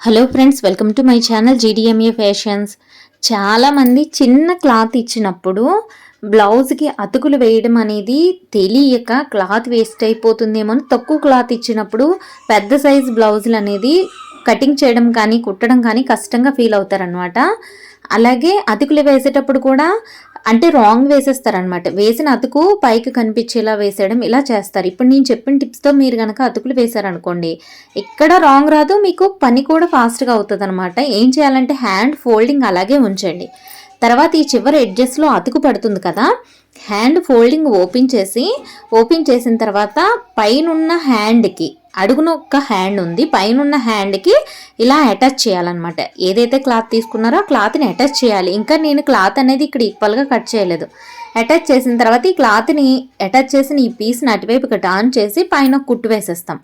Hello friends welcome to my channel GDMA fashions చాలామంది చిన్న cloth ఇచ్చినప్పుడు బ్లౌజ్కి అతుకులు వేయడం అనేది తెలియక క్లాత్ వేస్ట్ అయిపోతుందేమో అని తక్కువ క్లాత్ ఇచ్చినప్పుడు పెద్ద సైజ్ బ్లౌజులు అనేది కటింగ్ చేయడం కానీ కుట్టడం కానీ కష్టంగా ఫీల్ అవుతారనమాట అలాగే అతుకులు వేసేటప్పుడు కూడా అంటే రాంగ్ వేసేస్తారనమాట వేసిన అతుకు పైకి కనిపించేలా వేసేయడం ఇలా చేస్తారు. ఇప్పుడు నేను చెప్పిన టిప్స్తో మీరు కనుక అతుకులు వేశారనుకోండి ఎక్కడ రాంగ్ రాదు మీకు పని కూడా ఫాస్ట్గా అవుతుంది అనమాట ఏం చేయాలంటే హ్యాండ్ ఫోల్డింగ్ అలాగే ఉంచండి. తర్వాత ఈ చివరి ఎడ్జెస్లో అతుకు పడుతుంది కదా హ్యాండ్ ఫోల్డింగ్ ఓపెన్ చేసి ఓపెన్ చేసిన తర్వాత పైనున్న హ్యాండ్కి అడుగున ఒక హ్యాండ్ ఉంది. పైన ఉన్న హ్యాండ్కి ఇలా అటాచ్ చేయాలన్నమాట. ఏదైతే క్లాత్ తీసుకున్నారో ఆ క్లాత్ని అటాచ్ చేయాలి. ఇంకా నేను క్లాత్ అనేది ఇక్కడ ఈక్వల్గా కట్ చేయలేదు. అటాచ్ చేసిన తర్వాత ఈ క్లాత్ని అటాచ్ చేసిన ఈ పీస్ని అటువైపుకి టర్న్ చేసి పైన కుట్టు వేసేస్తాం.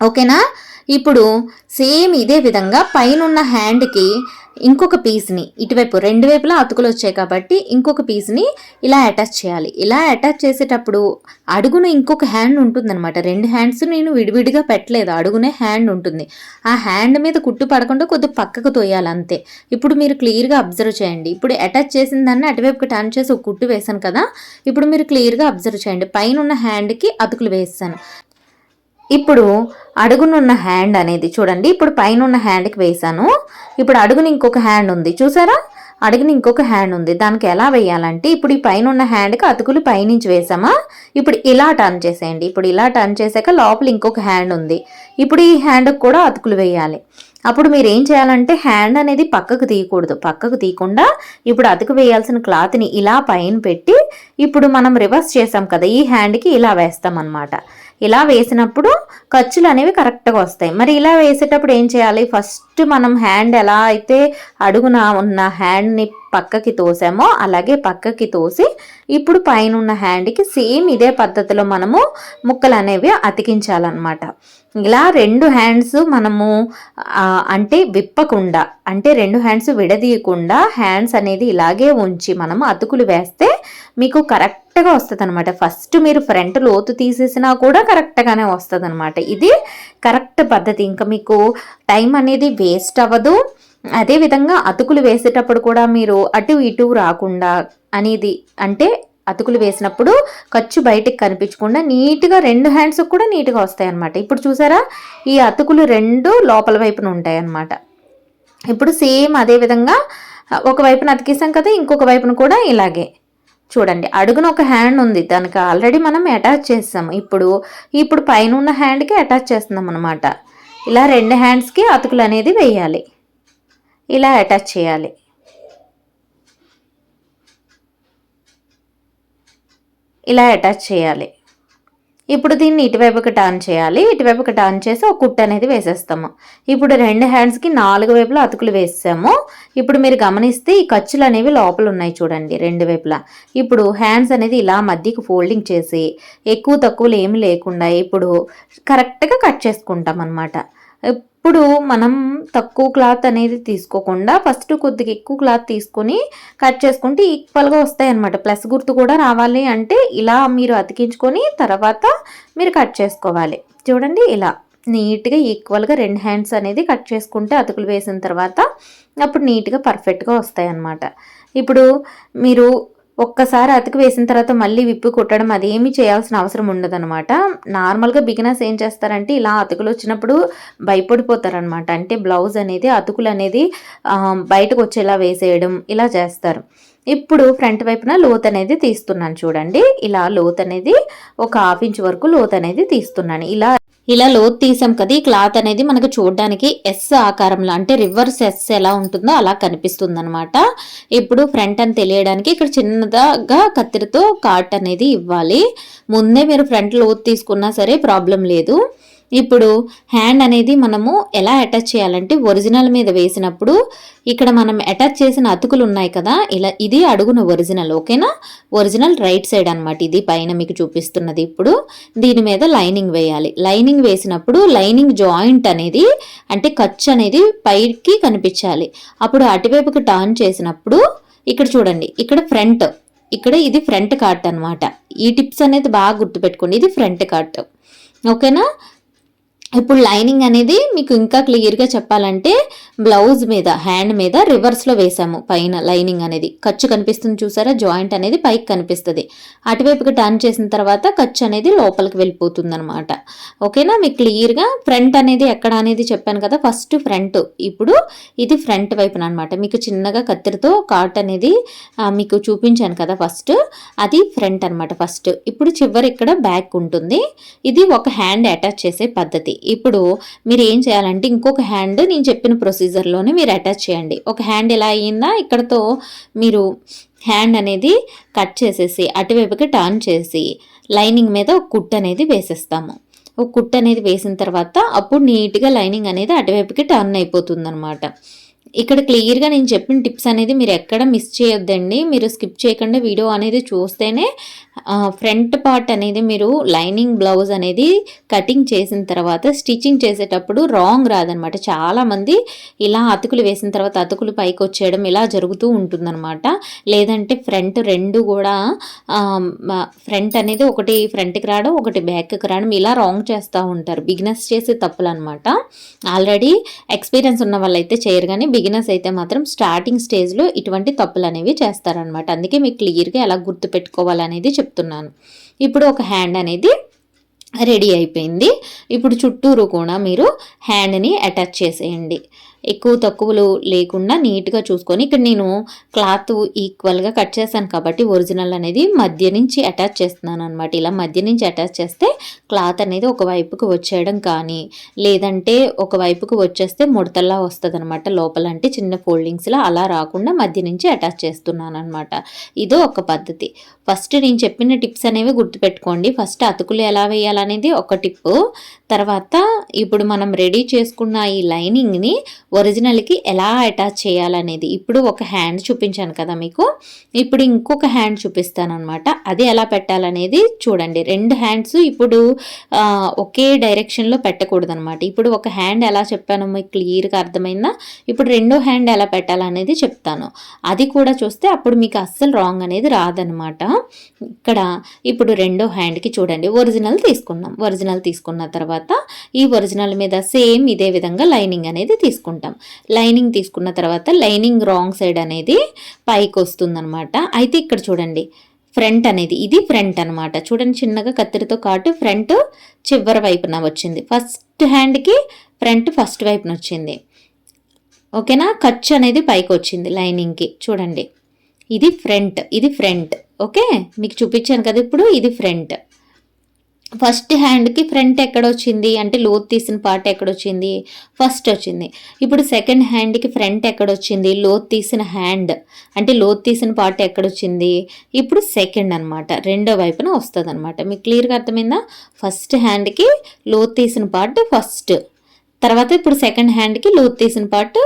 ఓకేనా ఇప్పుడు సేమ్ ఇదే విధంగా పైన ఉన్న హ్యాండ్కి ఇంకొక పీస్ని ఇటువైపు రెండు వైపులా అతుకులు వచ్చాయి కాబట్టి ఇంకొక పీస్ని ఇలా అటాచ్ చేయాలి. ఇలా అటాచ్ చేసేటప్పుడు అడుగున ఇంకొక హ్యాండ్ ఉంటుందన్నమాట. రెండు హ్యాండ్స్ నేను విడివిడిగా పెట్టలేదు. అడుగునే హ్యాండ్ ఉంటుంది. ఆ హ్యాండ్ మీద కుట్టు పడకుండా కొద్దిగా పక్కకు తోయాలి అంతే. ఇప్పుడు మీరు క్లియర్గా అబ్జర్వ్ చేయండి. ఇప్పుడు అటాచ్ చేసిన దాన్ని అటువైపుకి టర్న్ చేసి ఒక కుట్టు వేసాను కదా. ఇప్పుడు మీరు క్లియర్గా అబ్జర్వ్ చేయండి. పైన ఉన్న హ్యాండ్కి అతుకులు వేస్తాను. ఇప్పుడు అడుగునున్న హ్యాండ్ అనేది చూడండి. ఇప్పుడు పైన ఉన్న హ్యాండ్కి వేసాను ఇప్పుడు అడుగుని ఇంకొక హ్యాండ్ ఉంది. చూసారా? అడుగుని ఇంకొక హ్యాండ్ ఉంది. దానికి ఎలా వేయాలంటే ఇప్పుడు ఈ పైన ఉన్న హ్యాండ్కి అతుకులు పైనుంచి వేసామా ఇప్పుడు ఇలా టర్న్ చేసేయండి. ఇప్పుడు ఇలా టర్న్ చేసాక లోపల ఇంకొక హ్యాండ్ ఉంది. ఇప్పుడు ఈ హ్యాండ్కి కూడా అతుకులు వేయాలి. అప్పుడు మీరు ఏం చేయాలంటే హ్యాండ్ అనేది పక్కకు తీయకూడదు. పక్కకు తీయకుండా ఇప్పుడు అతుకు వేయాల్సిన క్లాత్ని ఇలా పైన పెట్టి ఇప్పుడు మనం రివర్స్ చేసాం కదా ఈ హ్యాండ్కి ఇలా వేస్తాం అనమాట ఇలా వేసినప్పుడు ఖర్చులు అనేవి కరెక్ట్గా వస్తాయి. మరి ఇలా వేసేటప్పుడు ఏం చేయాలి? ఫస్ట్ మనం హ్యాండ్ ఎలా అయితే అడుగున ఉన్న హ్యాండ్ని పక్కకి తోసామో అలాగే పక్కకి తోసి ఇప్పుడు పైన ఉన్న హ్యాండ్కి సేమ్ ఇదే పద్ధతిలో మనము ముక్కలు అనేవి అతికించాలన్నమాట. ఇలా రెండు హ్యాండ్స్ మనము అంటే విప్పకుండా అంటే రెండు హ్యాండ్స్ విడదీయకుండా హ్యాండ్స్ అనేది ఇలాగే ఉంచి మనము అతుకులు వేస్తే మీకు కరెక్ట్గా వస్తుంది అనమాట ఫస్ట్ మీరు ఫ్రంట్ లోతు తీసేసినా కూడా కరెక్ట్గానే వస్తుంది అనమాట ఇది కరెక్ట్ పద్ధతి. ఇంకా మీకు టైం అనేది వేస్ట్ అవ్వదు. అదేవిధంగా అతుకులు వేసేటప్పుడు కూడా మీరు అటు ఇటు రాకుండా అనేది అంటే అతుకులు వేసినప్పుడు ఖర్చు బయటికి కనిపించకుండా నీట్గా రెండు హ్యాండ్స్ కూడా నీట్గా వస్తాయి అన్నమాట ఇప్పుడు చూసారా? ఈ అతుకులు రెండు లోపల వైపున ఉంటాయి అన్నమాట ఇప్పుడు సేమ్ అదే విధంగా ఒక వైపున అతికిస్తాం కదా ఇంకొక వైపున కూడా ఇలాగే. చూడండి అడుగున ఒక హ్యాండ్ ఉంది. దానికి ఆల్రెడీ మనం అటాచ్ చేసాము ఇప్పుడు ఇప్పుడు పైన ఉన్న హ్యాండ్కి అటాచ్ చేస్తున్నాం అనమాట ఇలా రెండు హ్యాండ్స్కి అతుకులు అనేది వేయాలి. ఇలా అటాచ్ చేయాలి. ఇలా అటాచ్ చేయాలి. ఇప్పుడు దీన్ని ఇటువైపుకి టర్న్ చేయాలి. ఇటువైపుకి టర్న్ చేసి ఒక కుట్టు అనేది వేసేస్తాము. ఇప్పుడు రెండు హ్యాండ్స్కి నాలుగు వైపులా అతుకులు వేసాము. ఇప్పుడు మీరు గమనిస్తే ఈ ఖర్చులు అనేవి లోపల ఉన్నాయి చూడండి రెండు వైపులా. ఇప్పుడు హ్యాండ్స్ అనేది ఇలా మధ్యకి ఫోల్డింగ్ చేసి ఎక్కువ తక్కువలు ఏమి లేకుండా ఇప్పుడు కరెక్ట్గా కట్ చేసుకుంటాం అనమాట ఇప్పుడు మనం తక్కువ క్లాత్ అనేది తీసుకోకుండా ఫస్ట్ కొద్దిగా ఎక్కువ క్లాత్ తీసుకొని కట్ చేసుకుంటే ఈక్వల్గా వస్తాయి అనమాట ప్లస్ గుర్తు కూడా రావాలి అంటే ఇలా మీరు అతికించుకొని తర్వాత మీరు కట్ చేసుకోవాలి. చూడండి ఇలా నీట్గా ఈక్వల్గా రెండు హ్యాండ్స్ అనేది కట్ చేసుకుంటే అతుకులు వేసిన తర్వాత అప్పుడు నీట్గా పర్ఫెక్ట్గా వస్తాయి అన్నమాట ఇప్పుడు మీరు ఒక్కసారి అతికి వేసిన తర్వాత మళ్ళీ విప్పి కుట్టడం అదేమి చేయాల్సిన అవసరం ఉండదనమాట నార్మల్గా బిగినర్స్ ఏం చేస్తారంటే ఇలా అతుకులు వచ్చినప్పుడు భయపడిపోతారనమాట అంటే బ్లౌజ్ అనేది అతుకులు అనేది బయటకు వచ్చేలా వేసేయడం ఇలా చేస్తారు. ఇప్పుడు ఫ్రంట్ వైపున లోత్ అనేది తీస్తున్నాను చూడండి. ఇలా లోత్ అనేది ఒక హాఫ్ ఇంచ్ వరకు లోత్ అనేది తీస్తున్నాను. ఇలా ఇలా లోతు తీసాం కదా ఈ క్లాత్ అనేది మనకు చూడడానికి ఎస్ ఆకారంలో అంటే రివర్స్ ఎస్ ఎలా ఉంటుందో అలా కనిపిస్తుంది అనమాట ఇప్పుడు ఫ్రంట్ అని తెలియడానికి ఇక్కడ చిన్నగా కత్తిరితో కాట్ అనేది ఇవ్వాలి. ముందే మీరు ఫ్రంట్ లోతు తీసుకున్నా సరే ప్రాబ్లం లేదు. ఇప్పుడు హ్యాండ్ అనేది మనము ఎలా అటాచ్ చేయాలంటే ఒరిజినల్ మీద వేసినప్పుడు ఇక్కడ మనం అటాచ్ చేసిన అతుకులు ఉన్నాయి కదా ఇలా ఇది అడుగున ఒరిజినల్ ఓకేనా ఒరిజినల్ రైట్ సైడ్ అనమాట ఇది పైన మీకు చూపిస్తున్నది ఇప్పుడు. దీని మీద లైనింగ్ వేయాలి. లైనింగ్ వేసినప్పుడు లైనింగ్ జాయింట్ అనేది అంటే ఖర్చు అనేది పైకి కనిపించాలి. అప్పుడు అటువైపుకి టర్న్ చేసినప్పుడు ఇక్కడ చూడండి ఇక్కడ ఫ్రంట్ ఇక్కడ ఇది ఫ్రంట్ కార్ట్ అనమాట ఈ టిప్స్ అనేది బాగా గుర్తుపెట్టుకోండి ఇది ఫ్రంట్ కార్ట్ ఓకేనా ఇప్పుడు లైనింగ్ అనేది మీకు ఇంకా క్లియర్గా చెప్పాలంటే బ్లౌజ్ మీద హ్యాండ్ మీద రివర్స్లో వేసాము పైన లైనింగ్ అనేది. ఖర్చు కనిపిస్తుంది చూసారా? జాయింట్ అనేది పైకి కనిపిస్తుంది. అటువైపుకి టర్న్ చేసిన తర్వాత ఖర్చు అనేది లోపలికి వెళ్ళిపోతుంది అనమాట ఓకేనా? మీకు క్లియర్గా ఫ్రంట్ అనేది ఎక్కడ అనేది చెప్పాను కదా? First front. ఇప్పుడు ఇది ఫ్రంట్ వైపున అనమాట మీకు చిన్నగా కత్తిరితో కాట్ అనేది మీకు చూపించాను కదా ఫస్ట్. అది ఫ్రంట్ అనమాట ఫస్ట్. ఇప్పుడు చివరి ఇక్కడ బ్యాక్ ఉంటుంది. ఇది ఒక హ్యాండ్ అటాచ్ చేసే పద్ధతి. ఇప్పుడు మీరు ఏం చేయాలంటే ఇంకొక హ్యాండ్ నేను చెప్పిన ప్రొసీజర్లోనే మీరు అటాచ్ చేయండి. ఒక హ్యాండ్ ఎలా అయ్యిందా ఇక్కడతో మీరు హ్యాండ్ అనేది కట్ చేసేసి అటువైపుకి టర్న్ చేసి లైనింగ్ మీద ఒక కుట్ అనేది వేసేస్తాము. ఒక కుట్ అనేది వేసిన తర్వాత అప్పుడు నీట్గా లైనింగ్ అనేది అటువైపుకి టర్న్ అయిపోతుంది అనమాట ఇక్కడ క్లియర్గా నేను చెప్పిన టిప్స్ అనేది మీరు ఎక్కడ మిస్ చేయొద్దండి. మీరు స్కిప్ చేయకుండా వీడియో అనేది చూస్తేనే ఫ్రంట్ పార్ట్ అనేది మీరు లైనింగ్ బ్లౌజ్ అనేది కటింగ్ చేసిన తర్వాత స్టిచ్చింగ్ చేసేటప్పుడు రాంగ్ రాదనమాట. చాలామంది ఇలా అతుకులు వేసిన తర్వాత అతుకులు పైకి వచ్చేయడం ఇలా జరుగుతూ ఉంటుందన్నమాట లేదంటే ఫ్రంట్ రెండు కూడా ఫ్రంట్ అనేది ఒకటి ఫ్రంట్కి రావడం ఒకటి బ్యాక్కి రావడం ఇలా రాంగ్ చేస్తూ ఉంటారు. బిగినెస్ చేసే తప్పులు అనమాట ఆల్రెడీ ఎక్స్పీరియన్స్ ఉన్న వాళ్ళైతే చేయరు కానీ బిగినర్స్ అయితే మాత్రం స్టార్టింగ్ స్టేజ్లో ఇటువంటి తప్పులు అనేవి చేస్తారనమాట అందుకే మీకు క్లియర్గా ఎలా గుర్తుపెట్టుకోవాలనేది చెప్తున్నాను. ఇప్పుడు ఒక హ్యాండ్ అనేది రెడీ అయిపోయింది. ఇప్పుడు చుట్టూరు కూడా మీరు హ్యాండ్ని అటాచ్ చేసేయండి. ఎక్కువ తక్కువలు లేకుండా నీట్గా చూసుకొని ఇక్కడ నేను క్లాత్ ఈక్వల్గా కట్ చేశాను కాబట్టి ఒరిజినల్ అనేది మధ్య నుంచి అటాచ్ చేస్తున్నాను అనమాట ఇలా మధ్య నుంచి అటాచ్ చేస్తే క్లాత్ అనేది ఒకవైపుకు వచ్చేయడం కానీ లేదంటే ఒకవైపుకు వచ్చేస్తే ముడతల్లా వస్తుంది అనమాట లోపల అంటే చిన్న ఫోల్డింగ్స్లో అలా రాకుండా మధ్య నుంచి అటాచ్ చేస్తున్నాను అనమాట ఇదో ఒక పద్ధతి. ఫస్ట్ నేను చెప్పిన టిప్స్ అనేవి గుర్తుపెట్టుకోండి. ఫస్ట్ అతుకులు ఎలా వేయాలనేది ఒక టిప్ తర్వాత ఇప్పుడు మనం రెడీ చేసుకున్న ఈ లైనింగ్ని ఒరిజినల్కి ఎలా అటాచ్ చేయాలనేది. ఇప్పుడు ఒక హ్యాండ్ చూపించాను కదా మీకు. ఇప్పుడు ఇంకొక హ్యాండ్ చూపిస్తాను అనమాట అది ఎలా పెట్టాలనేది చూడండి. రెండు హ్యాండ్స్ ఇప్పుడు ఒకే డైరెక్షన్లో పెట్టకూడదనమాట ఇప్పుడు ఒక హ్యాండ్ ఎలా చెప్పాను మీకు క్లియర్గా అర్థమైందా? ఇప్పుడు రెండో హ్యాండ్ ఎలా పెట్టాలనేది చెప్తాను. అది కూడా చూస్తే అప్పుడు మీకు అస్సలు రాంగ్ అనేది రాదనమాట ఇక్కడ ఇప్పుడు రెండో హ్యాండ్కి చూడండి. ఒరిజినల్ తీసుకున్నాం. ఒరిజినల్ తీసుకున్న తర్వాత ఈ ఒరిజినల్ మీద సేమ్ ఇదే విధంగా లైనింగ్ అనేది తీసుకుంటాం. లైనింగ్ తీసుకున్న తర్వాత లైనింగ్ రాంగ్ సైడ్ అనేది పైకి వస్తుందన్నమాట. అయితే ఇక్కడ చూడండి ఫ్రంట్ అనేది ఇది ఫ్రంట్ అన్నమాట. చూడండి చిన్నగా కత్తిరితో కాటు ఫ్రంట్ చివరి వైపున వచ్చింది. ఫస్ట్ హ్యాండ్కి ఫ్రంట్ ఫస్ట్ వైపున వచ్చింది. ఓకేనా? ఖర్చు అనేది పైకి వచ్చింది లైనింగ్కి చూడండి ఇది ఫ్రంట్ ఇది ఫ్రంట్ ఓకే? మీకు చూపించాను కదా ఇప్పుడు ఇది ఫ్రంట్ ఫస్ట్ హ్యాండ్కి ఫ్రంట్ ఎక్కడ వచ్చింది అంటే లోత్ తీసిన పార్ట్ ఎక్కడ వచ్చింది ఫస్ట్ వచ్చింది. ఇప్పుడు సెకండ్ హ్యాండ్కి ఫ్రంట్ ఎక్కడ వచ్చింది లోత్ తీసిన హ్యాండ్. అంటే లోత్ తీసిన పార్ట్ ఎక్కడ వచ్చింది ఇప్పుడు సెకండ్ అనమాట రెండో వైపున వస్తుంది అనమాట మీకు క్లియర్గా అర్థమైందా? ఫస్ట్ హ్యాండ్కి లోత్ తీసిన పార్ట్ ఫస్ట్. తర్వాత ఇప్పుడు సెకండ్ హ్యాండ్కి లోత్ తీసిన పార్ట్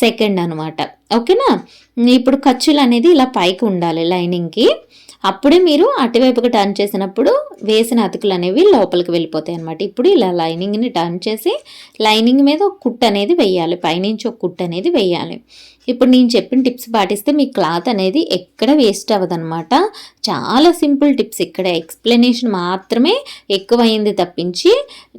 సెకండ్ అనమాట ఓకేనా? ఇప్పుడు ఖర్చులు అనేది ఇలా పైకి ఉండాలి లైనింగ్కి. అప్పుడే మీరు అటువైపుకి టర్న్ చేసినప్పుడు వేసిన అతుకులు అనేవి లోపలికి వెళ్ళిపోతాయి అనమాట ఇప్పుడు ఇలా లైనింగ్ని టర్న్ చేసి లైనింగ్ మీద ఒక కుట్ అనేది వేయాలి. పైనుంచి ఒక కుట్ అనేది వేయాలి. ఇప్పుడు నేను చెప్పిన టిప్స్ పాటిస్తే మీ క్లాత్ అనేది ఎక్కడ వేస్ట్ అవ్వదనమాట చాలా సింపుల్ టిప్స్ ఇక్కడ. ఎక్స్ప్లెనేషన్ మాత్రమే ఎక్కువైంది తప్పించి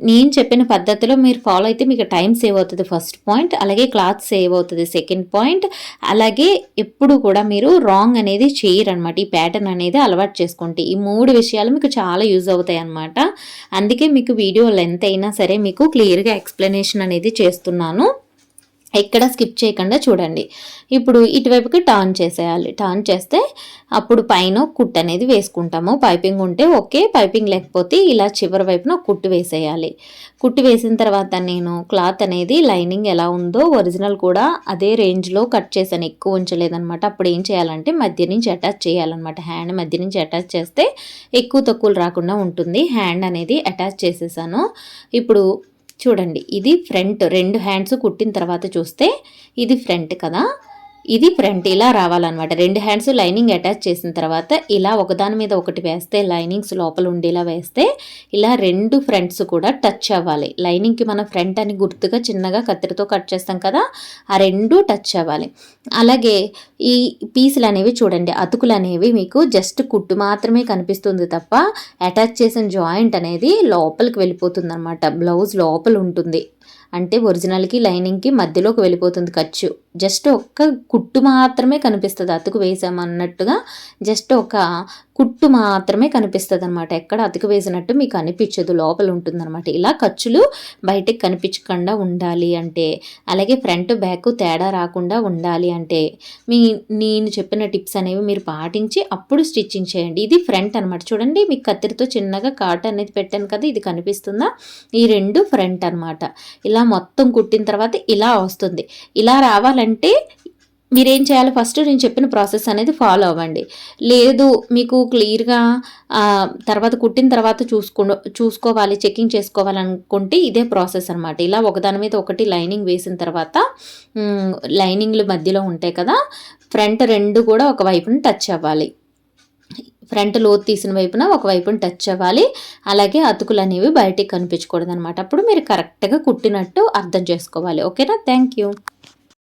నేను చెప్పిన పద్ధతిలో మీరు ఫాలో అయితే మీకు టైం సేవ్ అవుతుంది ఫస్ట్ పాయింట్ అలాగే క్లాత్ సేవ్ అవుతుంది సెకండ్ పాయింట్. అలాగే ఎప్పుడు కూడా మీరు రాంగ్ అనేది చేయరనమాట ఈ ప్యాటర్న్ అనేది అలవాటు చేసుకుంటే ఈ మూడు విషయాలు మీకు చాలా యూజ్ అవుతాయి అనమాట అందుకే మీకు వీడియో లెంత్ అయినా సరే మీకు క్లియర్గా ఎక్స్ప్లెనేషన్ అనేది చేస్తున్నాను. ఎక్కడ స్కిప్ చేయకుండా చూడండి. ఇప్పుడు ఇటువైపుకి టర్న్ చేసేయాలి. టర్న్ చేస్తే అప్పుడు పైన కుట్ అనేది వేసుకుంటాము. పైపింగ్ ఉంటే ఓకే. పైపింగ్ లేకపోతే ఇలా చివరి వైపున కుట్టు వేసేయాలి. కుట్టు వేసిన తర్వాత నేను క్లాత్ అనేది లైనింగ్ ఎలా ఉందో ఒరిజినల్ కూడా అదే రేంజ్లో కట్ చేశాను. ఎక్కువ ఉంచలేదనమాట అప్పుడు ఏం చేయాలంటే మధ్య నుంచి అటాచ్ చేయాలన్నమాట. హ్యాండ్ మధ్య నుంచి అటాచ్ చేస్తే ఎక్కువ తక్కువలు రాకుండా ఉంటుంది. హ్యాండ్ అనేది అటాచ్ చేసేసాను. ఇప్పుడు చూడండి ఇది ఫ్రంట్ రెండు హ్యాండ్స్ కుట్టిన తర్వాత చూస్తే ఇది ఫ్రంట్ కదా. ఇది ఫ్రంట్ ఇలా రావాలన్నమాట. రెండు హ్యాండ్స్ లైనింగ్ అటాచ్ చేసిన తర్వాత ఇలా ఒకదాని మీద ఒకటి వేస్తే లైనింగ్స్ లోపల ఉండేలా వేస్తే ఇలా రెండు ఫ్రంట్స్ కూడా టచ్ అవ్వాలి. లైనింగ్కి మన ఫ్రంట్ అని గుర్తుగా చిన్నగా కత్తిరితో కట్ చేస్తాం కదా ఆ రెండు టచ్ అవ్వాలి. అలాగే ఈ పీసులు అనేవి చూడండి అతుకులు అనేవి మీకు జస్ట్ కుట్టు మాత్రమే కనిపిస్తుంది తప్ప అటాచ్ చేసిన జాయింట్ అనేది లోపలికి వెళ్ళిపోతుంది అనమాట బ్లౌజ్ లోపల ఉంటుంది. అంటే ఒరిజినల్కి లైనింగ్కి మధ్యలోకి వెళ్ళిపోతుంది ఖర్చు. జస్ట్ ఒక్క కుట్టు మాత్రమే కనిపిస్తుంది. అతుకు వేసామన్నట్టుగా జస్ట్ ఒక కుట్టు మాత్రమే కనిపిస్తుంది అనమాట ఎక్కడ అతుకు వేసినట్టు మీకు అనిపించదు. లోపల ఉంటుందన్నమాట. ఇలా ఖర్చులు బయటకు కనిపించకుండా ఉండాలి అంటే అలాగే ఫ్రంట్ బ్యాక్ తేడా రాకుండా ఉండాలి అంటే మీ నేను చెప్పిన టిప్స్ అనేవి మీరు పాటించి అప్పుడు స్టిచ్చింగ్ చేయండి. ఇది ఫ్రంట్ అనమాట చూడండి మీకు కత్తిరితో చిన్నగా కాట్ అనేది పెట్టాను కదా ఇది కనిపిస్తుందా? ఈ రెండు ఫ్రంట్ అనమాట ఇలా మొత్తం కుట్టిన తర్వాత ఇలా వస్తుంది. ఇలా రావాలి రావాలంటే మీరేం చేయాలి? ఫస్ట్ నేను చెప్పిన ప్రాసెస్ అనేది ఫాలో అవ్వండి. లేదు మీకు క్లియర్గా తర్వాత కుట్టిన తర్వాత చూసుకో చూసుకోవాలి చెకింగ్ చేసుకోవాలనుకుంటే ఇదే ప్రాసెస్ అనమాట ఇలా ఒకదాని మీద ఒకటి లైనింగ్ వేసిన తర్వాత లైనింగ్లు మధ్యలో ఉంటాయి కదా ఫ్రంట్ రెండు కూడా ఒక వైపున టచ్ అవ్వాలి. ఫ్రంట్ లోతు తీసిన వైపున ఒక వైపున టచ్ అవ్వాలి. అలాగే అతుకులు అనేవి బయటికి కనిపించకూడదు అనమాట అప్పుడు మీరు కరెక్ట్గా కుట్టినట్టు అర్థం చేసుకోవాలి. ఓకేనా? Thank you.